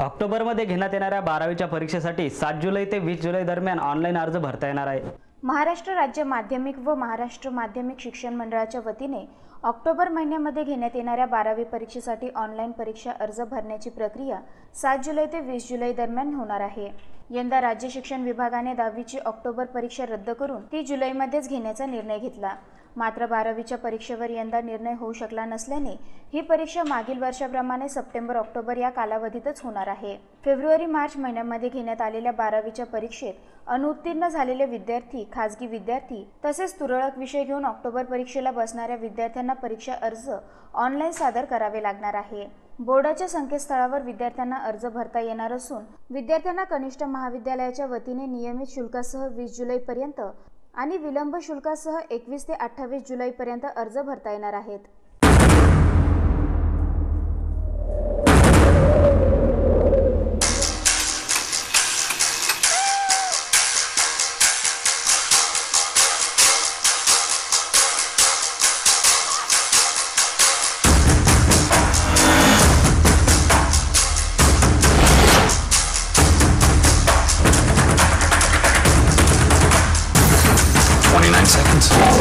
ऑक्टोबरमध्ये घेण्यात येणाऱ्या बारावीच्या परीक्षेसाठी सात जुलै ते वीस जुलै दरम्यान ऑनलाईन अर्ज भरता येणार आहे. महाराष्ट्र राज्य माध्यमिक व महाराष्ट्र माध्यमिक शिक्षण मंडळाच्या वतीने ऑक्टोबर महिन्यामध्ये घेण्यात येणाऱ्या बारावी परीक्षेसाठी ऑनलाईन परीक्षा अर्ज भरण्याची प्रक्रिया सात जुलै ते वीस जुलै दरम्यान होणार आहे. यंदा राज्य शिक्षण विभागाने दहावीची ऑक्टोबर परीक्षा रद्द करून ती जुलैमध्येच घेण्याचा निर्णय घेतला. मात्र बारावीच्या परीक्षेवर यंदा निर्णय होऊ शकला नसल्याने ही परीक्षा मागील वर्षाप्रमाणे सप्टेंबर ऑक्टोबर या कालावधीतच होणार आहे. फेब्रुवारी मार्च महिन्यामध्ये घेण्यात आलेल्या बारावीच्या परीक्षेत अनुत्तीर्ण झालेले विद्यार्थी खाजगी विद्यार्थी तसेच तुरळक विषय घेऊन ऑक्टोबर परीक्षेला बसणाऱ्या विद्यार्थ्यांना परीक्षा अर्ज ऑनलाईन सादर करावे लागणार आहे. बोर्डाच्या संकेतस्थळावर विद्यार्थ्यांना अर्ज भरता येणार असून विद्यार्थ्यांना कनिष्ठ महाविद्यालयाच्या वतीने नियमित शुल्कासह वीस जुलैपर्यंत आणि विलंब शुल्कासह एकवीस ते अठ्ठावीस जुलैपर्यंत अर्ज भरता येणार आहेत. Sound.